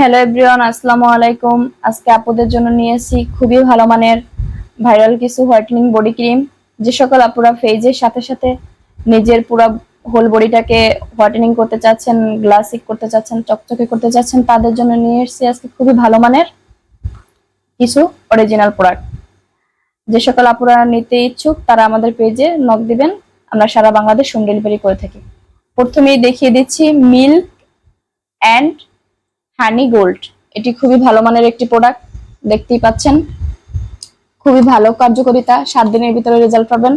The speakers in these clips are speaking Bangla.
হ্যালো এভরিওয়ান, আসসালামু আলাইকুম। আজকে আপুদের জন্য নিয়ে এসেছি খুবই ভালো মানের ভাইরাল কিছু হোয়াইটেনিং বডি ক্রিম। যে সকল আপুরা ফেজের সাথে সাথে নিজের পুরো হোল বডিটাকে হোয়াইটেনিং করতে চাচ্ছেন গ্লাসিক করতে চাচ্ছেন, চকচকে করতে চাচ্ছেন, তাদের জন্য নিয়ে এসেছি আজকে খুবই ভালো মানের কিছু অরিজিনাল প্রোডাক্ট যে সকল আপুরা নিতে ইচ্ছুক, তারা আমাদের পেজে নক দিবেন। আমরা সারা বাংলাদেশ হোম ডেলিভারি করে থাকি। প্রথমেই দেখিয়ে দিচ্ছি মিল্ক অ্যান্ড হানি গোল্ড এটি খুবই ভালো মানের একটি প্রোডাক্ট দেখতেই পাচ্ছেন। খুবই ভালো কার্যকারিতা, সাত দিনের ভিতরে রেজাল্ট পাবেন।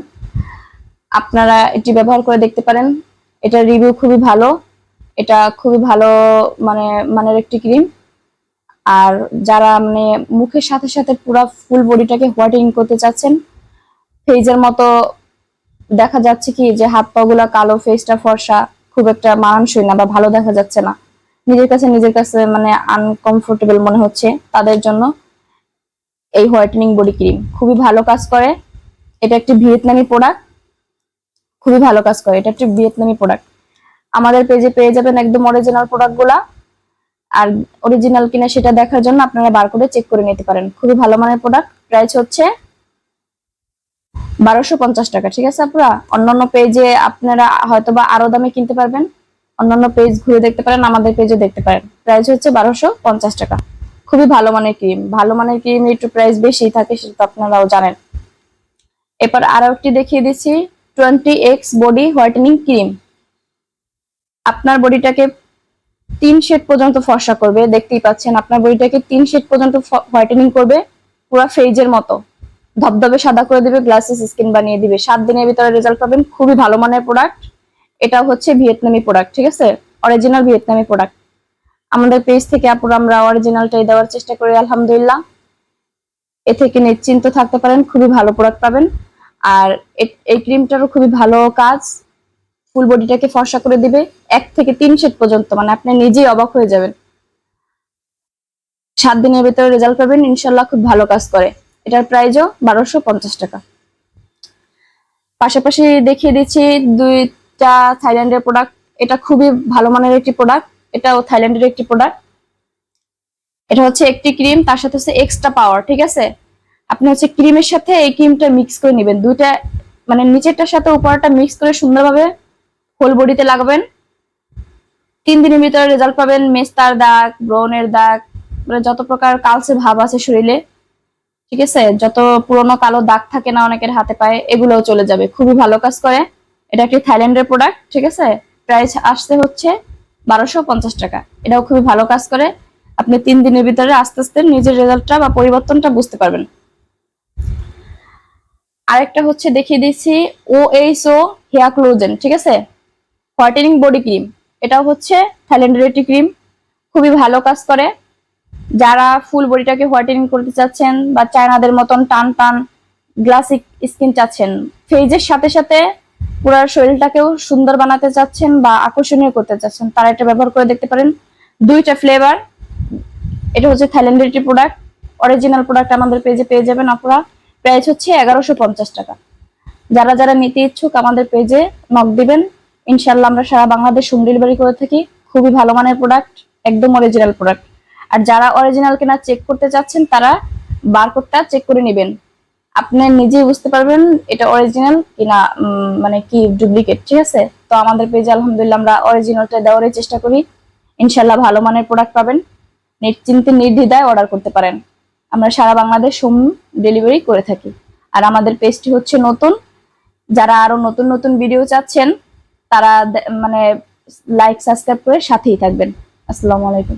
আপনারা এটি ব্যবহার করে দেখতে পারেন। এটার রিভিউ খুবই ভালো। এটা খুবই ভালো মানে মানের একটি ক্রিম আর যারা মানে মুখের সাথে সাথে পুরো ফুল বডিটাকে হোয়াইটেনিং করতে চাচ্ছেন ফেজের মতো দেখা যাচ্ছে কি যে হাত পা গুলা কালো ফেসটা ফর্সা, খুব একটা মানানসই না বা ভালো দেখা যাচ্ছে না। নিজের কাছে নিজের কাছে মানে আনকমফোর্টেবল মনে হচ্ছে তাদের জন্য এই হোয়াইটেনিং বডি ক্রিম খুবই ভালো কাজ করে। এটা একটি ভিয়েতনামি প্রোডাক্ট খুবই ভালো কাজ করে। এটা একটি ভিয়েতনামি প্রোডাক্ট আমাদের পেজে পেয়ে যাবেন একদম অরিজিনাল প্রোডাক্টগুলা আর অরিজিনাল কিনা সেটা দেখার জন্য আপনারা বারকোডে চেক করে নিতে পারেন। খুবই ভালো মানের প্রোডাক্ট প্রাইস হচ্ছে বারোশো পঞ্চাশ টাকা। ঠিক আছে আপনারা অন্যান্য পেজে আপনারা হয়তোবা আরও দামে কিনতে পারবেন। অন্যান্য পেজ ঘুরে দেখতে পারেন, আমাদের পেজে দেখতে পারেন। প্রাইস হচ্ছে বারোশো পঞ্চাশ টাকা। খুবই ভালো মানের ক্রিম ভালো মানের ক্রিম একটু প্রাইস বেশি থাকে, সেটা তো আপনারাও জানেন। এরপর আরও একটি দেখিয়ে দিচ্ছি twenty X body whitening cream আপনার বডিটাকে তিন শেড পর্যন্ত ফর্সা করবে, দেখতেই পাচ্ছেন, আপনার বডিটাকে তিন শেড পর্যন্ত হোয়াইটেনিং করবে, পুরো ফেজের মতো। ধবধবে সাদা করে দিবে গ্লাসেস স্কিন বানিয়ে দিবে। সাত দিনের ভিতরে রেজাল্ট পাবেন, খুবই ভালো মানের প্রোডাক্ট এটা হচ্ছে ভিয়েতনামি প্রোডাক্ট ঠিক আছে? অরিজিনাল ভিয়েতনামি প্রোডাক্ট আমাদের পেজ থেকে আপুরা আমরা অরিজিনালটাই দেওয়ার চেষ্টা করি, আলহামদুলিল্লাহ। এ থেকে নিশ্চিন্ত থাকতে পারেন, খুবই ভালো প্রোডাক্ট পাবেন। আর এই ক্রিমটারও খুবই ভালো কাজ। ফুল বডিটাকে ফর্সা করে দিবে, এক থেকে তিন শেড পর্যন্ত মানে আপনি নিজেই অবাক হয়ে যাবেন। সাত দিনের ভিতরে রেজাল্ট পাবেন ইনশাল্লাহ খুব ভালো কাজ করে। এটার প্রাইজও বারোশো পঞ্চাশ টাকা। পাশাপাশি দেখিয়ে দিচ্ছি দুইটা থাইল্যান্ডের প্রোডাক্ট এটা খুবই ভালো মানের একটি প্রোডাক্ট এটাও থাইল্যান্ডের একটি প্রোডাক্ট এটা হচ্ছে একটি ক্রিম তার সাথে হচ্ছে এক্সট্রা পাওয়ার ঠিক আছে? আপনি হচ্ছে ক্রিমের সাথে এই ক্রিমটা মিক্স করে নেবেন। দুইটা মানে নিচেরটার সাথে উপরটা মিক্স করে সুন্দরভাবে হোল বডিতে লাগাবেন। তিন দিনের ভিতরে রেজাল্ট পাবেন মেস্তার দাগ ব্রনের দাগ মানে যত প্রকার কালসে ভাব আছে শরীরে, ঠিক আছে? যত পুরনো কালো দাগ থাকে না অনেকের হাতে পায়ে, এগুলোও চলে যাবে। খুবই ভালো কাজ করে। এটা একটি থাইল্যান্ডের প্রোডাক্ট ঠিক আছে? প্রাইস আসতে হচ্ছে বারোশো পঞ্চাশ টাকা। এটাও খুবই ভালো কাজ করে। আপনি তিন দিনের ভিতরে আস্তে আস্তে নিজের রেজাল্টটা বা পরিবর্তনটা বুঝতে পারবেন। আরেকটা হচ্ছে দেখিয়ে দিচ্ছি ও এইচ ও হেয়ার ক্লোজেন ঠিক আছে? হোয়াইটেনিং বডি ক্রিম এটাও হচ্ছে থাইল্যান্ডের একটি ক্রিম খুবই ভালো কাজ করে। যারা ফুল বডিটাকে হোয়াইটেনিং করতে চাচ্ছেন বা চায়নাদের মতন টান টান গ্লাসিক স্কিন চাচ্ছেন ফেজের সাথে সাথে পুরো শরীরটাকেও সুন্দর বানাতে চাচ্ছেন বা আকর্ষণীয় করতে চাচ্ছেন, তারা এটা ব্যবহার করে দেখতে পারেন। দুইটা ফ্লেভার এটা হচ্ছে থাইল্যান্ডের একটি প্রোডাক্ট অরিজিনাল প্রোডাক্ট আমাদের পেজে পেয়ে যাবেন আপনারা। প্রাইস হচ্ছে এগারোশো পঞ্চাশ টাকা। যারা যারা নিতে ইচ্ছুক আমাদের পেজে নক দিবেন। ইনশাল্লাহ আমরা সারা বাংলাদেশ হোম ডেলিভারি করে থাকি। খুবই ভালো মানের প্রোডাক্ট একদম অরিজিনাল প্রোডাক্ট আর যারা অরিজিনাল কেনা চেক করতে চাচ্ছেন, তারা বারকোডটা চেক করে নেবেন। আপনি নিজেই বুঝতে পারবেন এটা অরিজিনাল কিনা মানে কি ডুপ্লিকেট ঠিক আছে? তো আমাদের পেজে আলহামদুলিল্লাহ, আমরা অরিজিনালটা দেওয়ারই চেষ্টা করি। ইনশাল্লাহ ভালো মানের প্রোডাক্ট পাবেন। নিশ্চিন্তে নির্দ্বিধায় অর্ডার করতে পারেন। আমরা সারা বাংলাদেশ হোম ডেলিভারি করে থাকি। আর আমাদের পেজটি হচ্ছে নতুন। যারা আরও নতুন নতুন ভিডিও চাচ্ছেন, তারা মানে লাইক সাবস্ক্রাইব করে সাথেই থাকবেন। আসসালামু আলাইকুম।